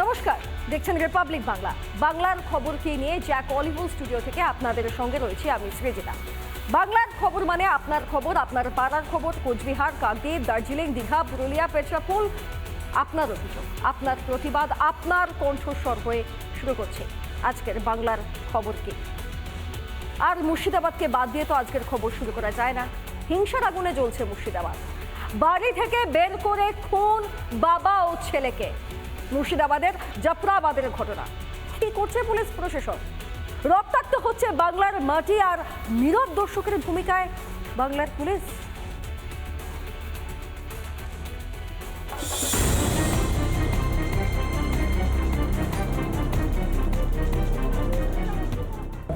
নমস্কার, দেখছেন রিপাবলিক বাংলা বাংলার খবরকে নিয়ে জ্যাক অলিভল স্টুডিও থেকে আপনাদের সঙ্গে রয়েছে আমি সৃজিতা। বাংলার খবর মানে আপনার খবর, আপনার পাড়ার খবর, কোচবিহার, কাকদ্বীপ, দার্জিলিং, দীঘা, পুরুলিয়া পেট্রাপুল আপনার অভিযোগ। আপনার প্রতিবাদ, আপনার কণ্ঠস্বর হয়ে শুরু করছে আজকের বাংলার খবর খবরকে আর মুর্শিদাবাদকে বাদ দিয়ে তো আজকের খবর শুরু করা যায় না। হিংসার আগুনে জ্বলছে মুর্শিদাবাদ। বাড়ি থেকে বের করে খুন বাবা ও ছেলেকে। মুর্শিদাবাদের জাফরাবাদের ঘটনা। কি করছে পুলিশ প্রশাসন? রক্তাক্ত হচ্ছে বাংলার মাটি আর নীরব দর্শকের ভূমিকায় বাংলার পুলিশ।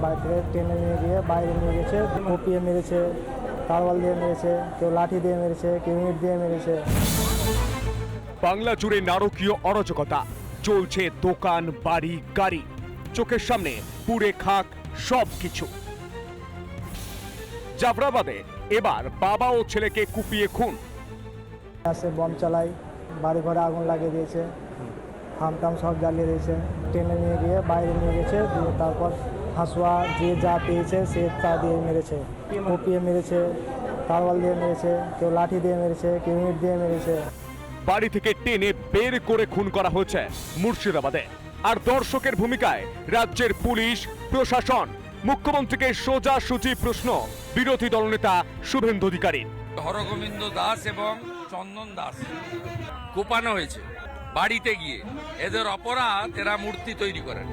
বাড়ি থেকে টেনে নিয়ে গিয়ে বাইরে নিয়ে গেছে, কুপিয়ে মেরেছে তারওয়াল দিয়ে মেরেছে, কেউ লাঠি দিয়ে মেরেছে, কেউ ইট দিয়ে মেরেছে। বাংলা জুড়ে নারকীয় অরাজকতা। চলছে দোকান বাড়ি গাড়ি। চোখের সামনে পুড়ে খাক সব কিছু জাফরাবাদে এবার বাবা ও ছেলেকে কুপিয়ে খুন। আসে বম চালাই বাড়ি ঘরে আগুন লাগিয়ে দিয়েছে। হাম টাম সব জ্বালিয়ে দিয়েছে। টেনে নিয়ে গিয়ে বাইরে নিয়ে গেছে দিয়ে তারপর হাঁসুয়া যে যা পেয়েছে সে তা দিয়ে মেরেছে। কুপিয়ে মেরেছে তারওয়াল দিয়ে মেরেছে কেউ লাঠি দিয়ে মেরেছে কেউ ইট দিয়ে মেরেছে। বাড়ি থেকে টেনে বের করে খুন করা হয়েছে মুর্শিদাবাদে। আর দর্শকের ভূমিকায় রাজ্যের পুলিশ প্রশাসন মুখ্যমন্ত্রীকে সোজা সুচি প্রশ্ন বিরোধী দলনেতা শুভেন্দু অধিকারী। হরগোবিন্দ দাস এবং চন্দন দাস কোপানো হয়েছে বাড়িতে গিয়ে। এদের অপরাধ এরা মূর্তি তৈরি করেন।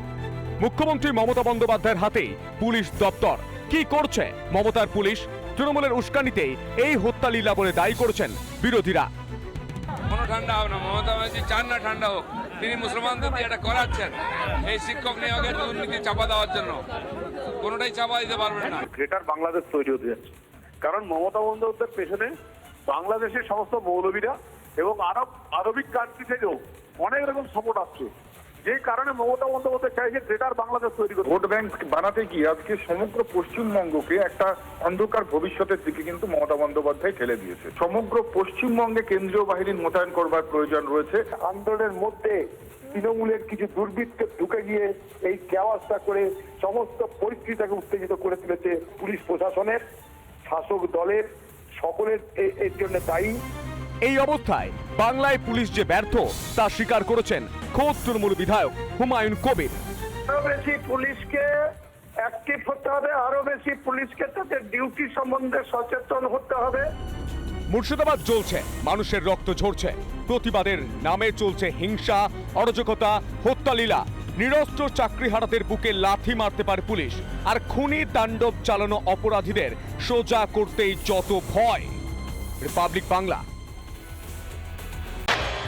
মুখ্যমন্ত্রী মমতা বন্দ্যোপাধ্যায়ের হাতে পুলিশ দপ্তর। কি করছে মমতার পুলিশ? তৃণমূলের উস্কানিতেই এই হত্যা লীলা বলে দায়ী করেছেন বিরোধীরা। ঠান্ডা হবে না। মমতা ব্যানার্জি চান না ঠান্ডা হোক। তিনি মুসলমানদের দিয়ে এটা করাচ্ছেন এই শিক্ষক নিয়োগের দুর্নীতি চাপা দেওয়ার জন্য। কোনোটাই চাপা দিতে পারবে না। গ্রেটার বাংলাদেশ তৈরি হতে যাচ্ছে। কারণ মমতা বন্দ্যোপাধ্যায়ের পেছনে বাংলাদেশের সমস্ত মৌলবীরা এবং আরব, আরবিক কান্ট্রি থেকেও অনেক রকম সাপোর্ট আসছে। যে কারণে মমতা বন্দ্যোপাধ্যায় চাইছে গ্রেটার বাংলাদেশ তৈরি করে ভোট ব্যাংক বানাতে গিয়ে আজকে সমগ্র পশ্চিমবঙ্গকে একটা অন্ধকার ভবিষ্যতের দিকে কিন্তু মমতা বন্দ্যোপাধ্যায় ঠেলে দিয়েছে। সমগ্র পশ্চিমবঙ্গে কেন্দ্রীয় বাহিনী মোতায়েন করবার প্রয়োজন রয়েছে। আন্দোলনের মধ্যে তৃণমূলের কিছু দুর্বৃত্ত ঢুকে গিয়ে এই কেওয়াজটা করে সমস্ত পরিস্থিতিটাকে উত্তেজিত করে তুলেছে পুলিশ প্রশাসনের শাসক দলের সকলের এর জন্য দায়ী। এই অবস্থায় বাংলায় পুলিশ যে ব্যর্থ তা স্বীকার করেছেন খোদ তৃণমূল বিধায়ক হুমায়ুন কবির। আরও বেশি পুলিশকে অ্যাক্টিভ হতে হবে আরও বেশি পুলিশকে তাদের ডিউটি সম্বন্ধে সচেতন হতে হবে। মুর্শিদাবাদ জ্বলছে মানুষের রক্ত ঝরছে প্রতিবাদের নামে চলছে হিংসা অরাজকতা হত্যালীলা নিরস্ত্র চাকরিহারাদের বুকে লাথি মারতে পারে পুলিশ আর খুনি তাণ্ডব চালানো অপরাধীদের সোজা করতেই যত ভয়। রিপাবলিক বাংলা